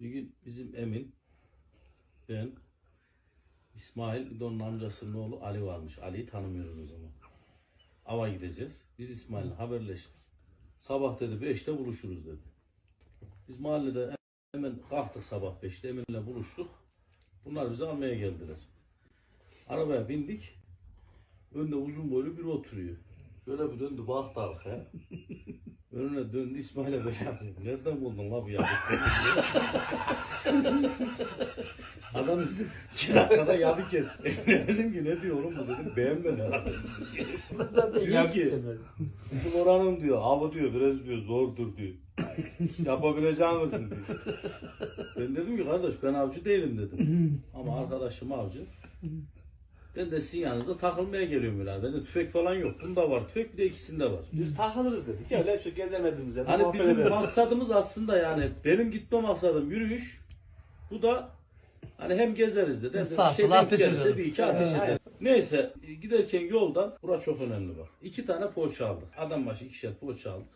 Bir gün bizim Emin, ben, İsmail, bir de onun amcasının oğlu Ali varmış. Ali'yi tanımıyoruz o zaman. Ava gideceğiz. Biz İsmail'le haberleştik. Sabah dedi 5'te buluşuruz dedi. Biz mahallede hemen kalktık sabah 5'te Emin'le buluştuk. Bunlar bizi almaya geldiler. Arabaya bindik. Önde uzun boylu biri oturuyor. Şöyle bir döndü baktı arkaya. Önüne döndü İsmail'e böyle yapıyor. Nereden buldun la bu yabıkları? Adam bizi iki dakikada yabık etti. dedim ki ne diyor oğlum bu dedim. Beğenmedi herhalde bizi. Zaten Diyor ki-. Bizim oranın diyor avı diyor biraz diyor zordur diyor. Yapabileceğin misin diyor. Ben dedim ki kardeş ben avcı değilim dedim. Ama arkadaşım avcı. Ben de sizin yanınızda takılmaya geliyorum birader. Bende tüfek falan yok. Bunda var tüfek bir de ikisinde var. Biz takılırız dedik. Öyle şu gezemediğimiz yerde Hani muhabbet bizim ederiz. maksadımız aslında yani benim gitme maksadım yürüyüş. Bu da hani hem gezeriz de Sağ şey denk ateş gelirse edelim. bir iki ateş Evet. edelim. Neyse giderken yoldan bura çok önemli bak. İki tane poğaça aldık. Adam başı ikişer poğaça aldık.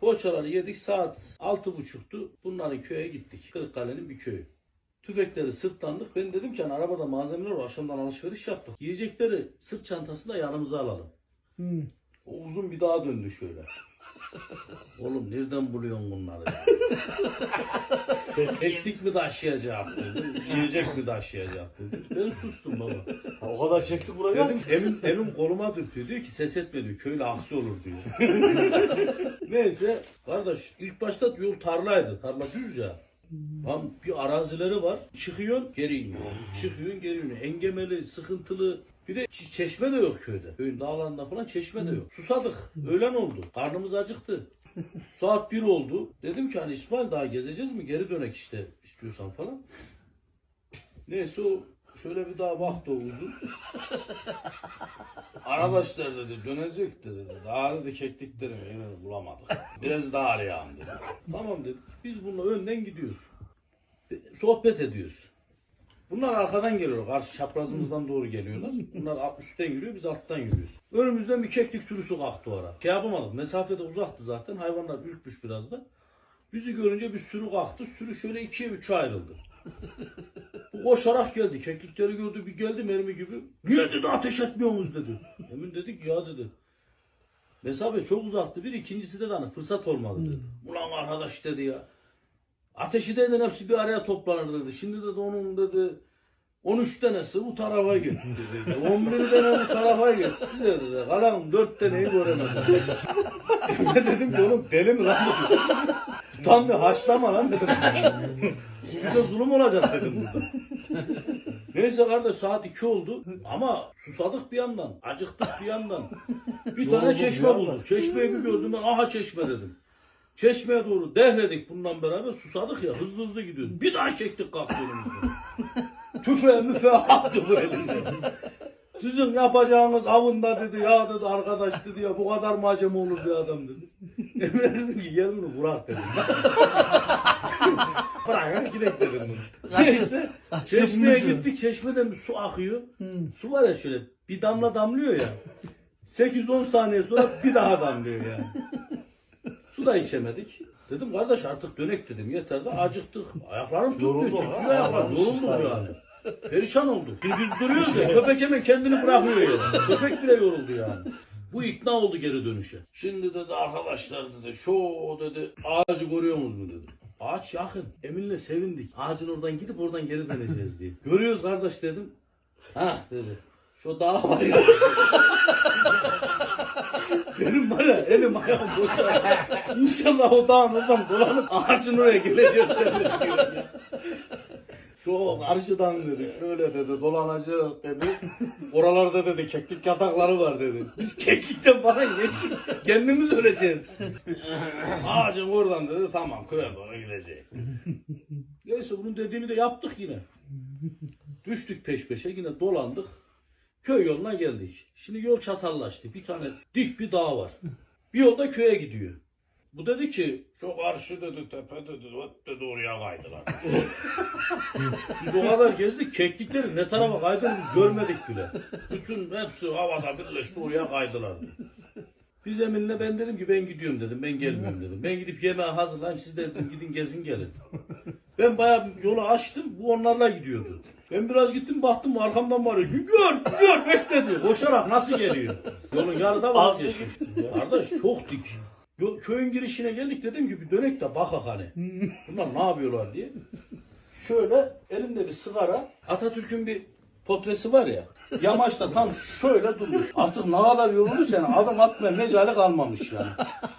Poğaçaları yedik saat altı buçuktu. Bunların köye gittik. Kırıkkale'nin bir köyü. Tüfekleri sırtlandık. Ben dedim ki hani arabada malzemeler var. Akşamdan alışveriş yaptık. Yiyecekleri sırt çantasında yanımıza alalım. Hmm. O uzun bir daha döndü şöyle. Oğlum nereden buluyorsun bunları? Teknik mi taşıyacak dedi. Yiyecek mi taşıyacak dedi. Ben sustum baba. Ha, O kadar çekti buraya. Dedim elim, elim koluma dürtüyor. Diyor ki ses etme diyor. Köyle aksi olur diyor. Neyse kardeş ilk başta yol tarlaydı. Tarla düz ya. Lan bir arazileri var. Çıkıyorsun geri iniyor. Çıkıyorsun geri iniyor. Engemeli, sıkıntılı. Bir de çe- çeşme de yok köyde. Köyün dağlarında falan çeşme de yok. Susadık. Öğlen oldu. Karnımız acıktı. Saat bir oldu. Dedim ki hani İsmail daha gezeceğiz mi? Geri dönek işte istiyorsan falan. Neyse o şöyle bir daha baktı uzun. Arkadaşlar dedi dönecek dedi. Daha dedi keklikleri yine bulamadık. Biraz daha arayalım dedi. Tamam dedik. Biz bununla önden gidiyoruz. Sohbet ediyoruz. Bunlar arkadan geliyor. Karşı çaprazımızdan doğru geliyorlar. Bunlar üstten yürüyor, biz alttan yürüyoruz. Önümüzden bir keklik sürüsü kalktı o ara. Şey yapamadık. Mesafede uzaktı zaten. Hayvanlar ürkmüş biraz da. Bizi görünce bir sürü kalktı. Sürü şöyle ikiye üçe ayrıldı. Bu koşarak geldi. Keklikleri gördü. Bir geldi mermi gibi. Niye dedi ateş etmiyorsunuz dedi. Emin dedi ki ya dedi. Mesafe çok uzaktı bir. ikincisi de hani fırsat olmadı dedi. Ulan arkadaş dedi ya. Ateşi dedin hepsi bir araya toplanır dedi. Şimdi dedi onun dedi 13 tanesi bu tarafa gitti dedi. 11 tane bu tarafa gitti dedi. Kalan 4 taneyi göremedim. ben dedim ki oğlum deli mi lan. Tam bir haşlama lan dedim. Bize zulüm olacak dedim burada. Neyse kardeş saat 2 oldu ama susadık bir yandan, acıktık bir yandan. Bir tane çeşme bulduk. Çeşmeyi bir gördüm ben aha çeşme dedim. Çeşmeye doğru dehledik bundan beraber susadık ya hızlı hızlı gidiyoruz. Bir daha çektik kalkıyoruz. Tüfe müfe attı bu elinde. Sizin yapacağınız avında dedi ya dedi arkadaş dedi ya bu kadar malzeme olur bir adam dedi. Emre dedim ki gel bunu bırak dedim. bırak gidelim dedim bunu. Neyse çeşmeye gittik çeşmeden bir su akıyor. Su var ya şöyle bir damla damlıyor ya. 8-10 saniye sonra bir daha damlıyor yani. Su da içemedik. Dedim kardeş artık dönek dedim yeter de acıktık. Ayaklarım tutmuyor. Titriyor ayaklarım Yorulduk yani. Perişan olduk. Biz duruyoruz ya köpek hemen kendini bırakıyor yani. Köpek bile yoruldu yani. Bu ikna oldu geri dönüşe. Şimdi dedi arkadaşlar dedi şu dedi ağacı görüyor musunuz mu dedi. Ağaç yakın. Emin'le sevindik. Ağacın oradan gidip oradan geri döneceğiz diye. Görüyoruz kardeş dedim. Ha dedi. Şu dağ var ya. Benim var ya elim ayağım boşa. İnşallah o dağın oradan dolanıp ağacın oraya geleceğiz. Şu karşıdan dedi şöyle dedi dolanacak dedi. Oralarda dedi keklik yatakları var dedi. Biz keklikten falan geçtik. Kendimiz öleceğiz. Ağacın oradan dedi tamam köye doğru gidecek. Neyse bunun dediğini de yaptık yine. Düştük peş peşe yine dolandık. Köy yoluna geldik. Şimdi yol çatallaştı. Bir tane dik bir dağ var. Bir yolda köye gidiyor. Bu dedi ki çok karşı dedi tepe dedi ot dedi oraya kaydılar. biz o kadar gezdik keklikleri ne tarafa kaydığını biz görmedik bile. Bütün hepsi havada birleşti oraya kaydılar. Biz Emin'le ben dedim ki ben gidiyorum dedim. Ben gelmiyorum dedim. Ben gidip yemeği hazırlayayım. Siz de dedim gidin gezin gelin. Ben bayağı yolu açtım. Bu onlarla gidiyordu. Ben biraz gittim baktım arkamdan var. Gör, gör, bekle diyor. Koşarak nasıl geliyor? Yolun yarıda vazgeçmiş. Kardeş çok dik. Yo- Köyün girişine geldik dedim ki bir dönek de bakak hani. Bunlar ne yapıyorlar diye. Şöyle elimde bir sigara. Atatürk'ün bir portresi var ya. Yamaçta tam şöyle durmuş. Artık ne kadar yoruldu sen adam atmaya mecali kalmamış yani.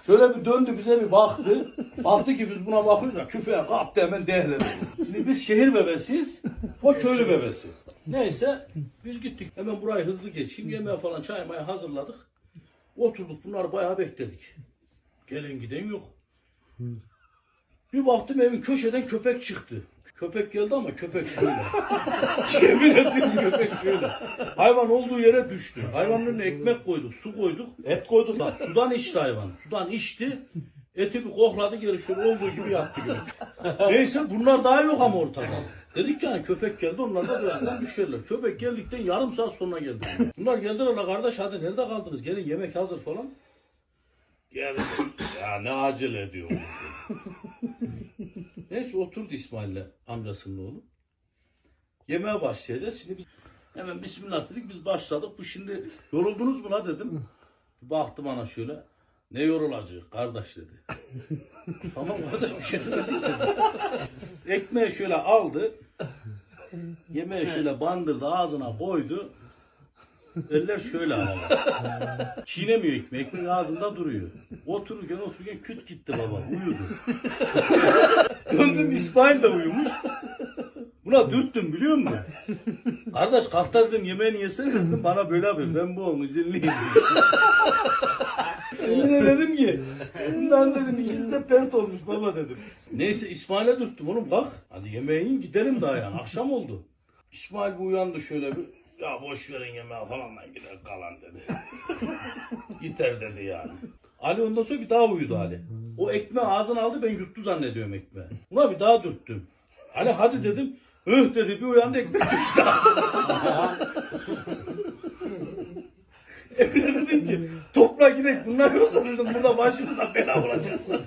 Şöyle bir döndü bize bir baktı. Baktı ki biz buna bakıyoruz ya küpeğe kaptı hemen dehledi. Şimdi biz şehir bebesiyiz. O köylü bebesi. Neyse biz gittik. Hemen burayı hızlı geçeyim. Yemeğe falan çay hazırladık. Oturduk bunları bayağı bekledik. Gelen giden yok. Bir baktım evin köşeden köpek çıktı. Köpek geldi ama köpek şöyle. Yemin ediyorum köpek şöyle. Hayvan olduğu yere düştü. Hayvanın önüne ekmek koyduk, su koyduk. Et koyduk. Bak sudan içti hayvan. Sudan içti. Eti bir kokladı geri şöyle olduğu gibi yattı geri. Neyse bunlar daha yok ama ortada. Dedik ki hani köpek geldi onlar da birazdan düşerler. Köpek geldikten yarım saat sonra geldi. Bunlar geldiler la kardeş hadi nerede kaldınız? Gelin yemek hazır falan. Ya ne acele ediyor. Neyse oturdu İsmail'le amcasının oğlu. Yemeğe başlayacağız. Şimdi biz hemen bismillah dedik biz başladık. Bu şimdi yoruldunuz mu la dedim. Baktım ana şöyle. Ne yorulacak kardeş dedi. tamam kardeş bir şey dedi. Ekmeği şöyle aldı. Yemeği şöyle bandırdı ağzına koydu. Eller şöyle ama. Çiğnemiyor ekmeği. Ekmek ağzında duruyor. Otururken otururken küt gitti baba. Uyudu. Döndüm İsmail de uyumuş. Buna dürttüm biliyor musun? Kardeş kalk da dedim yemeğini yesene dedim. Bana böyle yapıyor. Ben bu oğlum izinliyim. Emine dedim ki bunlar dedim ikisi de pert olmuş baba dedim. Neyse İsmail'e dürttüm oğlum kalk. Hadi yemeği yiyin gidelim daha yani. Akşam oldu. İsmail bir uyandı şöyle bir. Ya boş verin yemeği falan lan gider kalan dedi. Yeter dedi yani. Ali ondan sonra bir daha uyudu Ali. O ekmeği ağzına aldı ben yuttu zannediyorum ekmeği. Buna bir daha dürttüm. Ali hadi dedim. Hıh dedi bir uyandı ekmek düştü ağzına. Emine dedim ki topla gidelim bunlar yoksa dedim burada başımıza bela olacaklar.